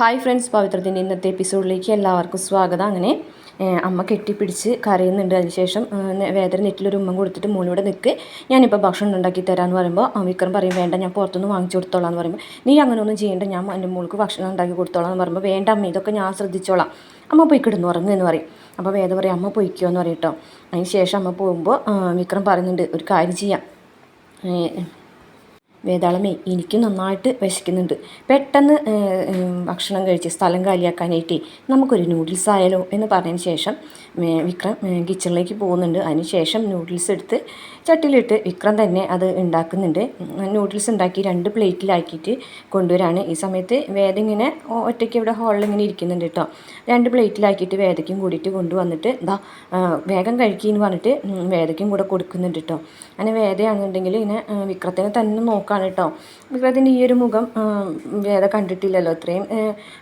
Hi friends പവിത്രത്തിന്റെ ഇന്നത്തെ എപ്പിസോഡിലേക്ക് എല്ലാവർക്കും സ്വാഗതം. അങ്ങനെ അമ്മ കെട്ടിപ്പിടിച്ച് കരയുന്നുണ്ട്. അതിനുശേഷം വേദന നെറ്റിലൊരു ഉമ്മ കൊടുത്തിട്ട് മോളിവിടെ നിൽക്ക് ഞാനിപ്പോൾ ഭക്ഷണം ഉണ്ടാക്കി തരാമെന്ന് പറയുമ്പോൾ വിക്രം പറയും വേണ്ട ഞാൻ പുറത്തുനിന്ന് വാങ്ങിച്ചു കൊടുത്തോളാം എന്ന് പറയുമ്പോൾ നീ അങ്ങനെ ഒന്നും ചെയ്യേണ്ട. ഞാൻ എന്റെ മോൾക്ക് ഭക്ഷണം ഉണ്ടാക്കി കൊടുത്തോളാം എന്ന് പറയുമ്പോൾ വേണ്ട അമ്മ ഇതൊക്കെ ഞാൻ ശ്രദ്ധിച്ചോളാം. അമ്മ പോയി കിടന്നു ഉറങ്ങുക എന്ന് പറയും. അപ്പോൾ വേദ പറയും അമ്മ പൊയ്ക്കോ എന്ന് പറയും കേട്ടോ അതിന് ശേഷം അമ്മ പോകുമ്പോൾ വിക്രം പറയുന്നുണ്ട് ഒരു കാര്യം ചെയ്യാം. വേതാളമേ എനിക്കും നന്നായിട്ട് വിശക്കുന്നുണ്ട്. പെട്ടെന്ന് ഭക്ഷണം കഴിച്ച് സ്ഥലം കാലിയാക്കാനായിട്ട് നമുക്കൊരു നൂഡിൽസ് ആയാലോ എന്ന് പറഞ്ഞതിന് ശേഷം വിക്രം കിച്ചണിലേക്ക് പോകുന്നുണ്ട്. അതിന് ശേഷം നൂഡിൽസ് എടുത്ത് ചട്ടിയിലിട്ട് വിക്രം തന്നെ അത് ഉണ്ടാക്കുന്നുണ്ട്. നൂഡിൽസ് ഉണ്ടാക്കി രണ്ട് പ്ലേറ്റിലാക്കിയിട്ട് കൊണ്ടുവരാണ്. ഈ സമയത്ത് വേദ ഇങ്ങനെ ഒറ്റയ്ക്ക് ഇവിടെ ഹാളിൽ ഇങ്ങനെ ഇരിക്കുന്നുണ്ട് കേട്ടോ. രണ്ട് പ്ലേറ്റിലാക്കിയിട്ട് വേദയ്ക്കും കൂടിയിട്ട് കൊണ്ടുവന്നിട്ട് എന്താ വേഗം കഴിക്കുകയെന്ന് പറഞ്ഞിട്ട് ഉം, വേദയ്ക്കും കൂടെ കൊടുക്കുന്നുണ്ട് കേട്ടോ. അങ്ങനെ വേദയാണെന്നുണ്ടെങ്കിൽ ഇങ്ങനെ വിക്രത്തിനെ തന്നെ നോക്കാണ് കേട്ടോ. വിക്രത്തിന്റെ ഈ ഒരു മുഖം വേദ കണ്ടിട്ടില്ലല്ലോ ഇത്രയും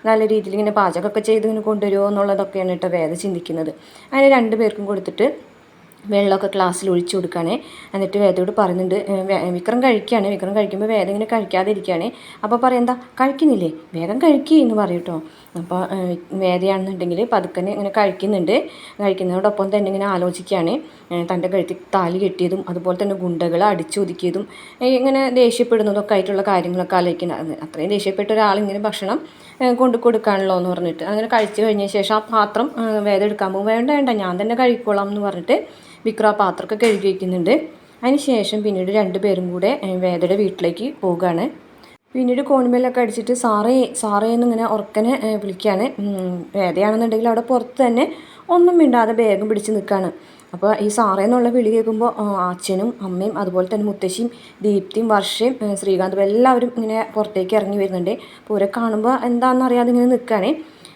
നല്ല രീതിയിൽ ഇങ്ങനെ പാചകമൊക്കെ ചെയ്ത് ഇങ്ങനെ കൊണ്ടുവരുമോ എന്നുള്ളതൊക്കെയാണ് കേട്ടോ വേദ ചിന്തിക്കുന്നത്. അങ്ങനെ രണ്ട് പേർക്കും കൊടുത്തിട്ട് വെള്ളമൊക്കെ ഗ്ലാസ്സിൽ ഒഴിച്ചു കൊടുക്കുകയാണേ. എന്നിട്ട് വേദയോട് പറയുന്നുണ്ട് വിക്രം കഴിക്കുകയാണ്. വിക്രം കഴിക്കുമ്പോൾ വേദം ഇങ്ങനെ കഴിക്കാതെ ഇരിക്കുകയാണ് അപ്പോൾ എന്താ കഴിക്കുന്നില്ലേ? വേഗം കഴിക്കുക എന്ന് പറയും കേട്ടോ അപ്പോൾ വേദയാണെന്നുണ്ടെങ്കിൽ പതുക്കനെ ഇങ്ങനെ കഴിക്കുന്നുണ്ട്. കഴിക്കുന്നതോടൊപ്പം തന്നെ ഇങ്ങനെ ആലോചിക്കുകയാണ്. തന്റെ കഴുത്തിൽ താലി കെട്ടിയതും അതുപോലെ തന്നെ ഗുണ്ടകൾ അടിച്ചൊതുക്കിയതും ഇങ്ങനെ ദേഷ്യപ്പെടുന്നതൊക്കെ ആയിട്ടുള്ള കാര്യങ്ങളൊക്കെ ആലോചിക്കുന്നത് അത്രയും ദേഷ്യപ്പെട്ട ഒരാളിങ്ങനെ ഭക്ഷണം കൊണ്ടു കൊടുക്കാണല്ലോ എന്ന് പറഞ്ഞിട്ട്. അങ്ങനെ കഴിച്ചു കഴിഞ്ഞ ശേഷം ആ പാത്രം വേദം എടുക്കാൻ പോകും. വേണ്ട വേണ്ട ഞാൻ തന്നെ കഴിക്കോളാം എന്ന് പറഞ്ഞിട്ട് വിക്രം പാത്രമൊക്കെ കഴുകി വയ്ക്കുന്നുണ്ട് അതിന് ശേഷം പിന്നീട് രണ്ടുപേരും കൂടെ വേദയുടെ വീട്ടിലേക്ക് പോവുകയാണ്. പിന്നീട് കോണിമേലൊക്കെ അടിച്ചിട്ട് സാറേ സാറേ എന്നിങ്ങനെ ഉറക്കനെ വിളിക്കുകയാണ്. വേദയാണെന്നുണ്ടെങ്കിൽ അവിടെ പുറത്ത് തന്നെ ഒന്നും മിണ്ടാതെ ബാഗും പിടിച്ച് നിൽക്കുകയാണ്. അപ്പോൾ ഈ സാറേ എന്നുള്ള വിളി കേൾക്കുമ്പോൾ അച്ഛനും അമ്മയും അതുപോലെ തന്നെ മുത്തശ്ശിയും ദീപ്തിയും വർഷയും ശ്രീകാന്തും എല്ലാവരും ഇങ്ങനെ പുറത്തേക്ക് ഇറങ്ങി വരുന്നുണ്ട്. അപ്പോൾ ഇവരെ കാണുമ്പോൾ എന്താണെന്നറിയാതെ ഇങ്ങനെ നിൽക്കുകയാണ്.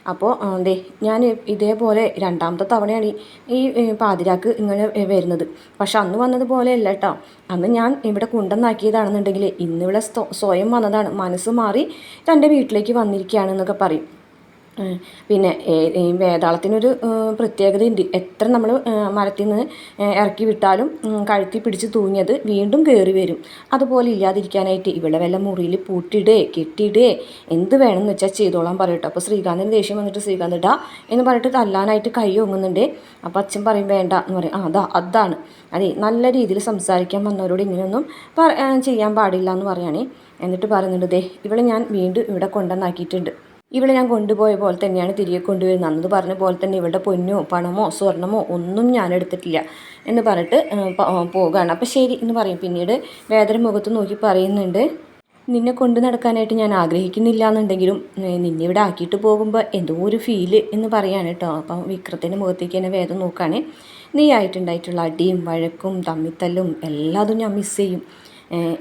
അപ്പോൾ ദേ ഞാൻ ഇതേപോലെ രണ്ടാമത്തെ തവണയാണ് ഈ- പാതിരാക്ക് ഇങ്ങനെ വരുന്നത്. പക്ഷെ അന്ന് വന്നതുപോലെ അല്ല കേട്ടോ അന്ന് ഞാൻ ഇവിടെ കുണ്ടെന്നാക്കിയതാണെന്നുണ്ടെങ്കിൽ ഇന്നിവിടെ സ്വയം വന്നതാണ്. മനസ്സ് മാറി തന്റെ വീട്ടിലേക്ക് വന്നിരിക്കുകയാണെന്നൊക്കെ പറയും. പിന്നെ ഈ വേതാളത്തിനൊരു പ്രത്യേകതയുണ്ട്. എത്ര നമ്മൾ മരത്തിൽ നിന്ന് ഇറക്കി വിട്ടാലും കഴുത്തി പിടിച്ച് തൂങ്ങിയത് വീണ്ടും കയറി വരും. അതുപോലെ ഇല്ലാതിരിക്കാനായിട്ട് ഇവിടെ വല്ല മുറിയിൽ പൂട്ടിയിടേ കെട്ടിയിടേ എന്ത് വേണമെന്ന് വെച്ചാൽ ചെയ്തോളാൻ പറയട്ടോ. അപ്പോൾ ശ്രീകാന്തിന് ദേഷ്യം വന്നിട്ട് ശ്രീകാന്ത് ഇടാ എന്ന് പറഞ്ഞിട്ട് തല്ലാനായിട്ട് കൈ ഒങ്ങുന്നുണ്ട്. അപ്പോൾ അച്ഛൻ പറയും വേണ്ട എന്ന് പറയും. ആ അതാ അതാണ്. അതെ നല്ല രീതിയിൽ സംസാരിക്കാൻ വന്നവരോട് ഇങ്ങനെയൊന്നും ചെയ്യാൻ പാടില്ല എന്ന് പറയുകയാണേ എന്നിട്ട് പറയുന്നുണ്ട് ദേ ഇവളെ ഞാൻ വീണ്ടും ഇവിടെ കൊണ്ടുവന്നാക്കിയിട്ടുണ്ട്. ഇവളെ ഞാൻ കൊണ്ടുപോയ പോലെ തന്നെയാണ് തിരികെ കൊണ്ടുവരുന്നത്. അന്നത് പറഞ്ഞ പോലെ തന്നെ ഇവളുടെ പൊന്നോ പണമോ സ്വർണമോ ഒന്നും ഞാൻ എടുത്തിട്ടില്ല എന്ന് പറഞ്ഞിട്ട് പോകുകയാണ് അപ്പോൾ അപ്പം ശരി എന്ന് പറയും. പിന്നീട് വേദന മുഖത്ത് നോക്കി പറയുന്നുണ്ട് നിന്നെ കൊണ്ടു നടക്കാനായിട്ട് ഞാൻ ആഗ്രഹിക്കുന്നില്ല എന്നുണ്ടെങ്കിലും നിന്നെ ഇവിടെ ആക്കിയിട്ട് പോകുമ്പോൾ എന്തോ ഒരു ഫീൽ എന്ന് പറയാണ് കേട്ടോ അപ്പം വിക്രത്തിന്റെ മുഖത്തേക്ക് തന്നെ വേദം നോക്കുകയാണ്. നീ ആയിട്ടുണ്ടായിട്ടുള്ള അടിയും വഴക്കും തമ്മിത്തല്ലും എല്ലാതും ഞാൻ മിസ് ചെയ്യും.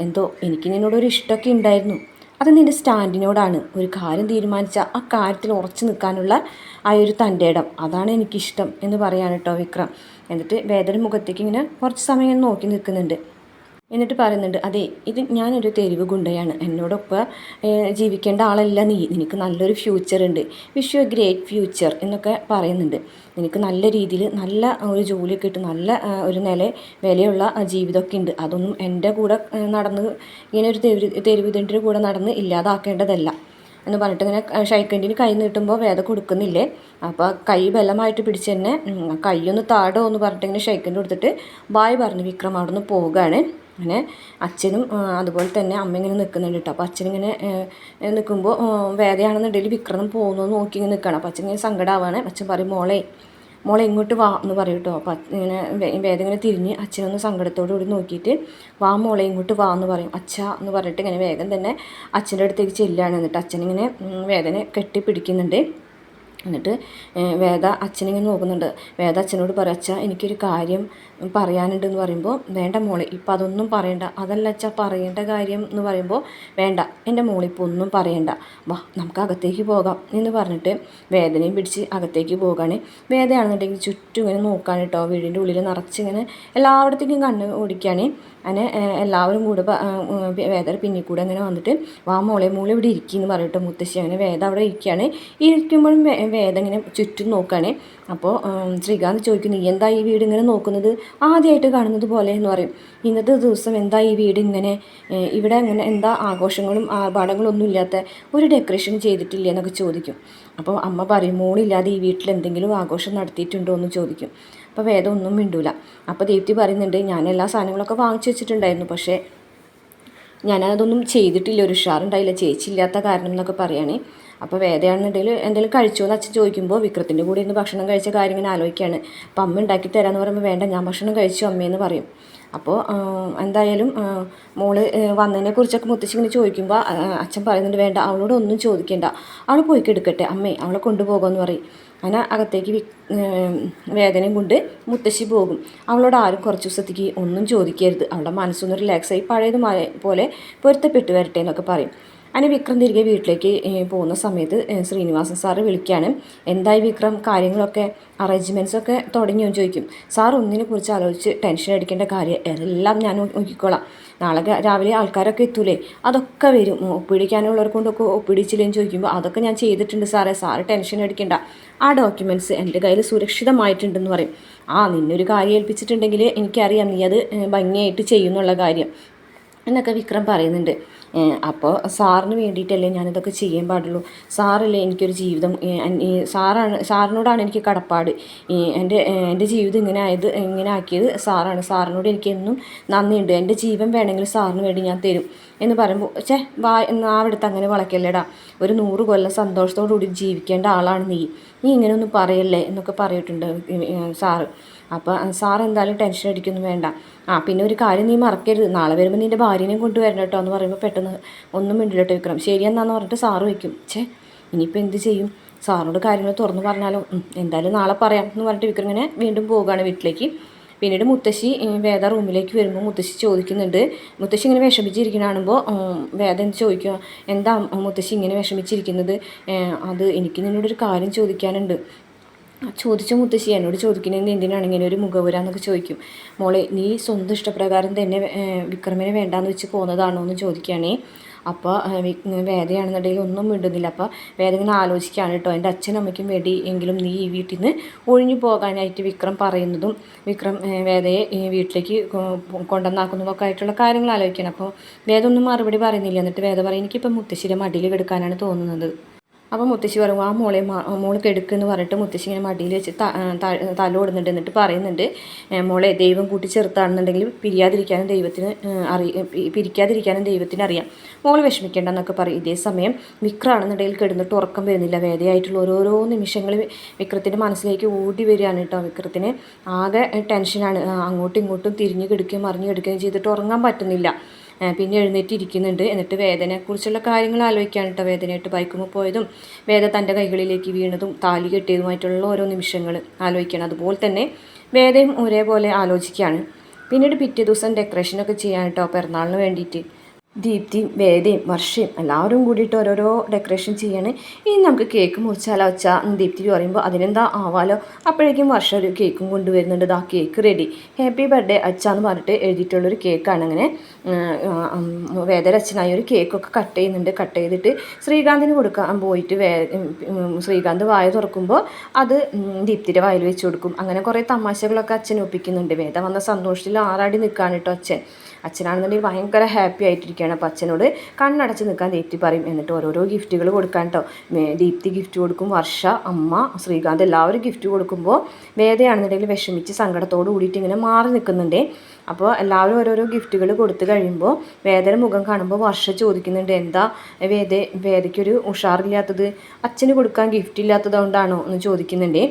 എന്തോ എനിക്ക് നിന്നോടൊരു ഇഷ്ടമൊക്കെ ഉണ്ടായിരുന്നു. അത് നിന്റെ സ്റ്റാൻഡിനോടാണ് ഒരു കാര്യം തീരുമാനിച്ച ആ കാര്യത്തിൽ ഉറച്ചു നിൽക്കാനുള്ള ആ ഒരു തന്റെ ഇടം. അതാണ് എനിക്കിഷ്ടം എന്ന് പറയാണ് കേട്ടോ വിക്രം. എന്നിട്ട് വേദന മുഖത്തേക്ക് ഇങ്ങനെ കുറച്ച് സമയം നോക്കി നിൽക്കുന്നുണ്ട്. എന്നിട്ട് പറയുന്നുണ്ട് അതെ ഇത് ഞാനൊരു തെരുവ് ഗുണ്ടയാണ്. എന്നോടൊപ്പം ജീവിക്കേണ്ട ആളല്ല നീ. നിനക്ക് നല്ലൊരു ഫ്യൂച്ചർ ഉണ്ട്. വിഷ് യു ഗ്രേറ്റ് ഫ്യൂച്ചർ എന്നൊക്കെ പറയുന്നുണ്ട്. നിനക്ക് നല്ല രീതിയിൽ നല്ല ഒരു ജോലിയൊക്കെ ഇട്ട് നല്ല ഒരു നില വിലയുള്ള ജീവിതമൊക്കെ ഉണ്ട്. അതൊന്നും എന്റെ കൂടെ നടന്ന് ഇങ്ങനെ ഒരു തെരുവ് തെരുവിതിന്റെ കൂടെ നടന്ന് ഇല്ലാതാക്കേണ്ടതല്ല. എന്ന് പറഞ്ഞിട്ട് ഇങ്ങനെ ഷൈക്കൻഡിന് കൈ നീട്ടുമ്പോൾ വേദ കൊടുക്കുന്നില്ലേ? അപ്പോൾ കൈ ബലമായിട്ട് പിടിച്ച് തന്നെ കൈയൊന്ന് താടോ എന്ന് പറഞ്ഞിട്ട് ഇങ്ങനെ ഷൈക്കൻഡ് കൊടുത്തിട്ട് ബായ് പറഞ്ഞു വിക്രം അവിടെ നിന്ന് പോവുകയാണ്. അങ്ങനെ അച്ഛനും അതുപോലെ തന്നെ അമ്മ ഇങ്ങനെ നിൽക്കുന്നുണ്ട് കേട്ടോ അപ്പോൾ അച്ഛനിങ്ങനെ നിൽക്കുമ്പോൾ വേദയാണെന്നുണ്ടെങ്കിൽ വിക്രം പോകുന്നു നോക്കി ഇങ്ങനെ നിൽക്കണം. അപ്പോൾ അച്ഛൻ ഇങ്ങനെ സങ്കടമാവാണ് അച്ഛൻ പറയും മോളെ മോളെ ഇങ്ങോട്ട് വാ എന്ന് പറയും കേട്ടോ അപ്പോൾ ഇങ്ങനെ വേദം ഇങ്ങനെ തിരിഞ്ഞ് അച്ഛനൊന്ന് സങ്കടത്തോടു കൂടി നോക്കിയിട്ട് വാ മോളെ ഇങ്ങോട്ട് വാ എന്ന് പറയും. അച്ഛ എന്ന് പറഞ്ഞിട്ട് ഇങ്ങനെ വേഗം തന്നെ അച്ഛന്റെ അടുത്തേക്ക് ചെല്ലുകയാണ് എന്നിട്ട് അച്ഛനിങ്ങനെ വേദനെ കെട്ടിപ്പിടിക്കുന്നുണ്ട്. എന്നിട്ട് വേദ അച്ഛനിങ്ങനെ നോക്കുന്നുണ്ട്. വേദ അച്ഛനോട് പറയും അച്ഛ എനിക്കൊരു കാര്യം പറയാനുണ്ട് എന്ന് പറയുമ്പോൾ വേണ്ട മോളെ ഇപ്പം അതൊന്നും പറയണ്ട. അതല്ല അച്ഛ പറയേണ്ട കാര്യം എന്ന് പറയുമ്പോൾ വേണ്ട എന്റെ മോളിപ്പോൾ ഒന്നും പറയണ്ട. വാ നമുക്ക് അകത്തേക്ക് പോകാം. എന്ന് പറഞ്ഞിട്ട് വേദനയും പിടിച്ച് അകത്തേക്ക് പോകാണ്. വേദയാണെന്നുണ്ടെങ്കിൽ ചുറ്റും ഇങ്ങനെ നോക്കാൻ കേട്ടോ. വീടിന്റെ ഉള്ളിൽ നിറച്ചിങ്ങനെ എല്ലായിടത്തേക്കും കണ്ണ് ഓടിക്കുകയാണ് അങ്ങനെ എല്ലാവരും കൂടെ പ- ആ, വേദ പിന്നിൽ കൂടെ അങ്ങനെ വന്നിട്ട് വാ മോളെ മോളെ ഇവിടെ ഇരിക്കുന്നു പറഞ്ഞിട്ട് മുത്തശ്ശി. അങ്ങനെ വേദ അവിടെ ഇരിക്കുകയാണ്. ഇരിക്കുമ്പോഴും വേദ ഇങ്ങനെ ചുറ്റും നോക്കുകയാണ് അപ്പോൾ ശ്രീകാന്ത് ചോദിക്കുന്നു നീ എന്താ ഈ വീട് ഇങ്ങനെ നോക്കുന്നത്? ആദ്യമായിട്ട് കാണുന്നത് പോലെ എന്ന് പറയും. ഇന്നത്തെ ദിവസം എന്താ ഈ വീട് ഇങ്ങനെ? ഇവിടെ അങ്ങനെ എന്താ ആഘോഷങ്ങളും ആർഭാടങ്ങളും ഒന്നും ഇല്ലാത്ത ഒരു ഡെക്കറേഷൻ ചെയ്തിട്ടില്ല എന്നൊക്കെ ചോദിക്കും. അപ്പോൾ അമ്മ പറയും മോളില്ലാതെ ഈ വീട്ടിൽ എന്തെങ്കിലും ആഘോഷം നടത്തിയിട്ടുണ്ടോ എന്ന് ചോദിക്കും. അപ്പോൾ വേദം ഒന്നും മിണ്ടൂല. അപ്പോൾ ദീപ്തി പറയുന്നുണ്ട് ഞാൻ എല്ലാ സാധനങ്ങളൊക്കെ വാങ്ങിച്ചു വെച്ചിട്ടുണ്ടായിരുന്നു പക്ഷേ ഞാനതൊന്നും ചെയ്തിട്ടില്ല. ഒരു ഉഷാറുണ്ടായില്ല. ചേച്ചിയില്ലാത്ത കാരണം എന്നൊക്കെ പറയുകയാണ് അപ്പോൾ വേദയാണെന്നുണ്ടെങ്കിൽ എന്തെങ്കിലും കഴിച്ചോ എന്ന് അച്ഛൻ ചോദിക്കുമ്പോൾ വിക്രത്തിന്റെ കൂടെ ഇന്ന് ഭക്ഷണം കഴിച്ച കാര്യം ഇങ്ങനെ ആലോചിക്കുകയാണ് അപ്പോൾ അമ്മ ഉണ്ടാക്കി തരാമെന്ന് പറയുമ്പോൾ വേണ്ട ഞാൻ ഭക്ഷണം കഴിച്ചു അമ്മയെന്ന് പറയും. അപ്പോൾ എന്തായാലും മോൾ വന്നതിനെ കുറിച്ചൊക്കെ മുത്തശ്ശി ഇങ്ങനെ ചോദിക്കുമ്പോൾ അച്ഛൻ പറയുന്നുണ്ട് വേണ്ട അവളോട് ഒന്നും ചോദിക്കേണ്ട. അവൾ പോയി എടുക്കട്ടെ അമ്മേ അവളെ കൊണ്ടുപോകുമെന്ന് പറയും. അങ്ങനെ അകത്തേക്ക് വേദനയും കൊണ്ട് മുത്തശ്ശി പോകും. അവളോട് ആരും കുറച്ച് ദിവസത്തേക്ക് ഒന്നും ചോദിക്കരുത്. അവളുടെ മനസ്സൊന്ന് റിലാക്സായി പഴയത് പോലെ പൊരുത്തപ്പെട്ട് വരട്ടെ എന്നൊക്കെ പറയും. അങ്ങനെ വിക്രം തിരികെ വീട്ടിലേക്ക് പോകുന്ന സമയത്ത് ശ്രീനിവാസൻ സാറ് വിളിക്കുകയാണ് എന്തായി വിക്രം? കാര്യങ്ങളൊക്കെ അറേഞ്ച്മെന്റ്സ് ഒക്കെ തുടങ്ങിയോ ചോദിക്കും. സാർ ഒന്നിനെ കുറിച്ച് ആലോചിച്ച് ടെൻഷൻ അടിക്കേണ്ട കാര്യം എല്ലാം ഞാൻ നോക്കിക്കോളാം. നാളെ രാവിലെ ആൾക്കാരൊക്കെ എത്തൂലേ? അതൊക്കെ വരും. ഒപ്പിടിക്കാനുള്ളവർ കൊണ്ടൊക്കെ ഒപ്പിടിച്ചില്ലെന്ന് ചോദിക്കുമ്പോൾ അതൊക്കെ ഞാൻ ചെയ്തിട്ടുണ്ട് സാറേ. സാറ് ടെൻഷൻ അടിക്കേണ്ട. ആ ഡോക്യുമെന്റ്സ് എന്റെ കയ്യിൽ സുരക്ഷിതമായിട്ടുണ്ടെന്ന് പറയും. ആ നിന്നൊരു കാര്യം ഏൽപ്പിച്ചിട്ടുണ്ടെങ്കിൽ എനിക്കറിയാം നീ അത് ഭംഗിയായിട്ട് ചെയ്യുന്നുള്ള കാര്യം. എന്നൊക്കെ വിക്രം പറയുന്നുണ്ട്. അപ്പോൾ സാറിന് വേണ്ടിയിട്ടല്ലേ ഞാനിതൊക്കെ ചെയ്യാൻ പാടുള്ളൂ. സാറല്ലേ എനിക്കൊരു ജീവിതം സാറാണ് സാറിനോടാണ് എനിക്ക് കടപ്പാട്. എന്റെ എന്റെ ജീവിതം ഇങ്ങനെ ആയത് ഇങ്ങനെ ആക്കിയത് സാറാണ്. സാറിനോട് എനിക്ക് എന്നും നന്ദിയുണ്ട്. എന്റെ ജീവൻ വേണമെങ്കിൽ സാറിന് വേണ്ടി ഞാൻ തരും എന്ന് പറയുമ്പോൾ ചേ വാ നാവെടുത്ത് അങ്ങനെ വളയ്ക്കല്ലേടാ. ഒരു നൂറ് കൊല്ലം സന്തോഷത്തോടു കൂടി ജീവിക്കേണ്ട ആളാണ് നീ. നീ ഇങ്ങനെയൊന്നും പറയല്ലേ എന്നൊക്കെ പറയിട്ടുണ്ട് സാറ്. അപ്പോൾ സാർ എന്തായാലും ടെൻഷൻ അടിക്കൊന്നും വേണ്ട. ആ പിന്നെ ഒരു കാര്യം നീ മറക്കരുത്. നാളെ വരുമ്പോൾ നിന്റെ ഭാര്യനെയും കൊണ്ടുവരണം കേട്ടോ എന്ന് പറയുമ്പോൾ പെട്ടെന്ന് ഒന്നും മിണ്ടില്ല കേട്ടോ വിക്രം. ശരിയെന്നാന്ന് പറഞ്ഞിട്ട് സാറ് വയ്ക്കും. ഛേ ഇനിയിപ്പോൾ എന്ത് ചെയ്യും? സാറിനോട് കാര്യങ്ങൾ തുറന്നു പറഞ്ഞാലോ? എന്തായാലും നാളെ പറയാം എന്ന് പറഞ്ഞിട്ട് വിക്രം ഇങ്ങനെ വീണ്ടും പോവുകയാണ് വീട്ടിലേക്ക്. പിന്നീട് മുത്തശ്ശി വേദ റൂമിലേക്ക് വരുമ്പോൾ മുത്തശ്ശി ചോദിക്കുന്നുണ്ട്. മുത്തശ്ശി ഇങ്ങനെ ഉം, വേദ എന്ത് ചോദിക്കുക എന്താ മുത്തശ്ശി ഇങ്ങനെ വിഷമിച്ചിരിക്കുന്നത്? അത് എനിക്ക് നിന്നോടൊരു കാര്യം ചോദിക്കാനുണ്ട്. ചോദിച്ച മുത്തശ്ശി എന്നോട് ചോദിക്കുന്നത് എന്തിനാണ് ഇങ്ങനെ ഒരു മുഖവുരാന്നൊക്കെ ചോദിക്കും. മോളെ നീ സ്വന്തം ഇഷ്ടപ്രകാരം തന്നെ വിക്രമിനെ വേണ്ടാന്ന് വെച്ച് പോകുന്നതാണോ എന്ന് ചോദിക്കുകയാണേ. അപ്പോൾ വേദയാണെന്നുണ്ടെങ്കിൽ ഒന്നും മിണ്ടുന്നില്ല. അപ്പോൾ വേദ ഇങ്ങനെ ആലോചിക്കുകയാണ് കേട്ടോ എന്റെ അച്ഛനും അമ്മയ്ക്കും വേണ്ടി എങ്കിലും നീ ഈ വീട്ടിൽ നിന്ന് ഒഴിഞ്ഞു പോകാനായിട്ട് വിക്രം പറയുന്നതും വിക്രം വേദയെ ഈ വീട്ടിലേക്ക് കൊണ്ടുവന്നാക്കുന്നതും കൊണ്ടുവന്നാക്കുന്നതൊക്കെ ആയിട്ടുള്ള കാര്യങ്ങൾ ആലോചിക്കണം അപ്പോൾ വേദ ഒന്നും മറുപടി പറയുന്നില്ല. എന്നിട്ട് വേദ പറയും എനിക്കിപ്പോൾ മുത്തശ്ശിയുടെ മടിയിൽ കിടക്കാനാണ് തോന്നുന്നത്. അപ്പോൾ മുത്തശ്ശി പറയും ആ മോളെ മോൾക്ക് മോൾ കെടുക്കുന്ന് പറഞ്ഞിട്ട് മുത്തശ്ശി ഇങ്ങനെ മടിയിൽ വെച്ച് തലോടുന്നുണ്ട് എന്നിട്ട് പറയുന്നുണ്ട് മോളെ ദൈവം കൂട്ടി ചെറുത്താണെന്നുണ്ടെങ്കിൽ പിരിയാതിരിക്കാനും ദൈവത്തിന് അറി പിരിക്കാതിരിക്കാനും ദൈവത്തിന് അറിയാം. മോൾ വിഷമിക്കേണ്ട എന്നൊക്കെ പറയും. ഇതേ സമയം വിക്രാണെന്നുണ്ടെങ്കിൽ കിടന്നിട്ട് ഉറക്കം വരുന്നില്ല. വേദയായിട്ടുള്ള ഓരോരോ നിമിഷങ്ങൾ വിക്രത്തിന്റെ മനസ്സിലേക്ക് ഓടി വരികയാണ് കേട്ടോ. വിക്രത്തിന് ആകെ ടെൻഷനാണ്. അങ്ങോട്ടും ഇങ്ങോട്ടും തിരിഞ്ഞ് കിടക്കുകയും മറിഞ്ഞു കിടക്കുകയും ചെയ്തിട്ട് ഉറങ്ങാൻ പറ്റുന്നില്ല. പിന്നെ എഴുന്നേറ്റ് ഇരിക്കുന്നുണ്ട് എന്നിട്ട് വേദനയെക്കുറിച്ചുള്ള കാര്യങ്ങൾ ആലോചിക്കാൻ കേട്ടോ വേദനയായിട്ട് ബൈക്കുമ്പോൾ പോയതും വേദ തന്റെ കൈകളിലേക്ക് വീണതും താലി കെട്ടിയതുമായിട്ടുള്ള ഓരോ നിമിഷങ്ങൾ ആലോചിക്കണം. അതുപോലെ തന്നെ വേദയും ഒരേപോലെ ആലോചിക്കുകയാണ്. പിന്നീട് പിറ്റേ ദിവസം ഡെക്കറേഷനൊക്കെ ചെയ്യാൻ കേട്ടോ പിറന്നാളിന് വേണ്ടിയിട്ട്. ദീപ്തിയും വേദയും വർഷയും എല്ലാവരും കൂടിയിട്ട് ഓരോരോ ഡെക്കറേഷൻ ചെയ്യാണ്. ഇനി നമുക്ക് കേക്ക് മുറിച്ചാലോ വെച്ച ദീപ്തി പറയുമ്പോൾ അതിനെന്താ ആവാലോ? അപ്പോഴേക്കും വർഷ ഒരു കേക്കും കൊണ്ടുവരുന്നുണ്ട്. ദാ കേക്ക് റെഡി ഹാപ്പി ബർത്ത്ഡേ അച്ഛ എന്ന് പറഞ്ഞിട്ട് എഴുതിയിട്ടുള്ളൊരു കേക്കാണ് അങ്ങനെ. വേദരച്ചനായി ഒരു കേക്കൊക്കെ കട്ട് ചെയ്യുന്നുണ്ട്. കട്ട് ചെയ്തിട്ട് ശ്രീകാന്തിന് കൊടുക്കാൻ പോയിട്ട് വേ ശ്രീകാന്ത് വായ തുറക്കുമ്പോൾ അത് ദീപ്തിയുടെ വായിൽ വെച്ച് കൊടുക്കും. അങ്ങനെ കുറേ തമാശകളൊക്കെ അച്ഛൻ ഒപ്പിക്കുന്നുണ്ട്. വേദ വന്ന സന്തോഷത്തിൽ ആറാടി നിൽക്കുകയാണ് കേട്ടോ അച്ഛൻ. അച്ഛനാണെന്നുണ്ടെങ്കിൽ ഭയങ്കര ഹാപ്പി ആയിട്ടിരിക്കുകയാണ് അപ്പോൾ അച്ഛനോട് കണ്ണടച്ച് നിൽക്കാൻ ദീപ്തി പറയും. എന്നിട്ട് ഓരോരോ ഗിഫ്റ്റുകൾ കൊടുക്കാൻ കേട്ടോ ദീപ്തി ഗിഫ്റ്റ് കൊടുക്കും വർഷ അമ്മ ശ്രീകാന്ത് എല്ലാവരും ഗിഫ്റ്റ് കൊടുക്കുമ്പോൾ വേദയാണെന്നുണ്ടെങ്കിൽ വിഷമിച്ച് സങ്കടത്തോട് കൂടിയിട്ട് ഇങ്ങനെ മാറി നിൽക്കുന്നുണ്ട്. അപ്പോൾ എല്ലാവരും ഓരോരോ ഗിഫ്റ്റുകൾ കൊടുത്തു കഴിയുമ്പോൾ വേദന മുഖം കാണുമ്പോൾ വർഷ ചോദിക്കുന്നുണ്ട് എന്താ വേദ വേദയ്ക്കൊരു ഉഷാറില്ലാത്തത്? അച്ഛന് കൊടുക്കാൻ ഗിഫ്റ്റ് ഇല്ലാത്തതുകൊണ്ടാണോ എന്ന് ചോദിക്കുന്നുണ്ട്.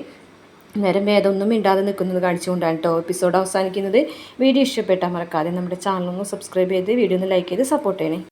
നേരം വേദമൊന്നും മിണ്ടാതെ നിൽക്കുന്നത് കാണിച്ചുകൊണ്ടാണ് കേട്ടോ എപ്പിസോഡ് അവസാനിക്കുന്നത്. വീഡിയോ ഇഷ്ടപ്പെട്ടാൽ മറക്കാതെ നമ്മുടെ ചാനലൊന്ന് സബ്സ്ക്രൈബ് ചെയ്ത് വീഡിയോ ഒന്ന് ലൈക്ക് ചെയ്ത് സപ്പോർട്ട് ചെയ്യണേ.